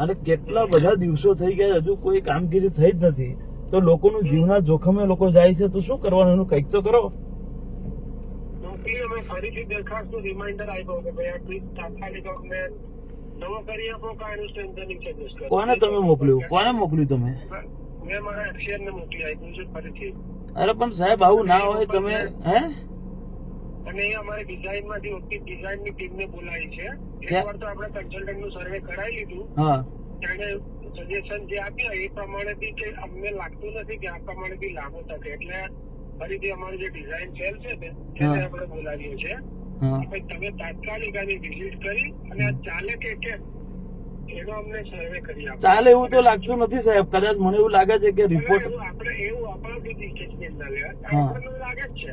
અને કેટલા બધા દિવસો થઈ ગયા હજુ કોઈ કામગીરી થઈ જ નથી. તો લોકોનું જીવના જોખમે લોકો જાય છે તો શું કરવાનું? એનું કંઈક તો કરો. અમે ફરીથી દરખાસ્તનું રિમાઇન્ડર આપ્યો કે ભાઈ આ ટ્વીટ તાત્કાલિક અમને નવો કરી આપો કે સ્ટ્રેન્થનિંગ સજેસ્ટ કોને તમે મોકલ્યું? કોને મોકલ્યું તમે? મેં મારા મોકલી આપ્યું છે ફરીથી. અરે પણ સાહેબ આવું ના હોય તમે હે? અને અમારે ડિઝાઇનમાંથી ઓછી ડિઝાઇનની ટીમ ને બોલાવી છે. એકવાર તો આપણે કન્સલ્ટન્ટનું સર્વે કરાવી લીધું. તેને સજેશન જે આપ્યા એ પ્રમાણે બી કે અમને લાગતું નથી કે આ પ્રમાણે બી લાગુ થશે. એટલે ફરીથી અમારી જે ડિઝાઇન સેલ છે ને એને આપણે બોલાવીએ છીએ. તમે તાત્કાલિક આની વિઝિટ કરી અને આ ચાલે કે કેમ? એનો અમને સર્વે કરી આપો. ચાલે એવું તો લાગતું નથી સાહેબ. કદાચ મને એવું લાગે છે કે રિપોર્ટ આપણે એવું આપણા. લાગે છે.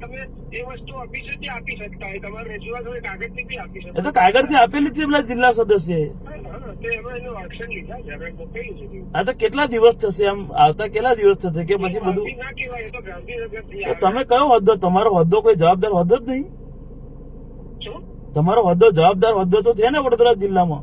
તમે એ વસ્તુ ઓફિસેથી આપી શકતા હોય. તમારે રજૂઆત હોય કાગળથી બી આપી એ તો આપેલી છે પેલા જિલ્લા સદસ્ય એમાં. આ તો કેટલા દિવસ થશે આમ? આવતા કેટલા દિવસ થશે કે પછી બધું. તમે કયો હોદ્દો? તમારો હોદ્દો કોઈ જવાબદાર હોદ્દો જ નહીં. તમારો હોદ્દો જવાબદાર હોદ્દો તો છે ને વડોદરા જિલ્લામાં.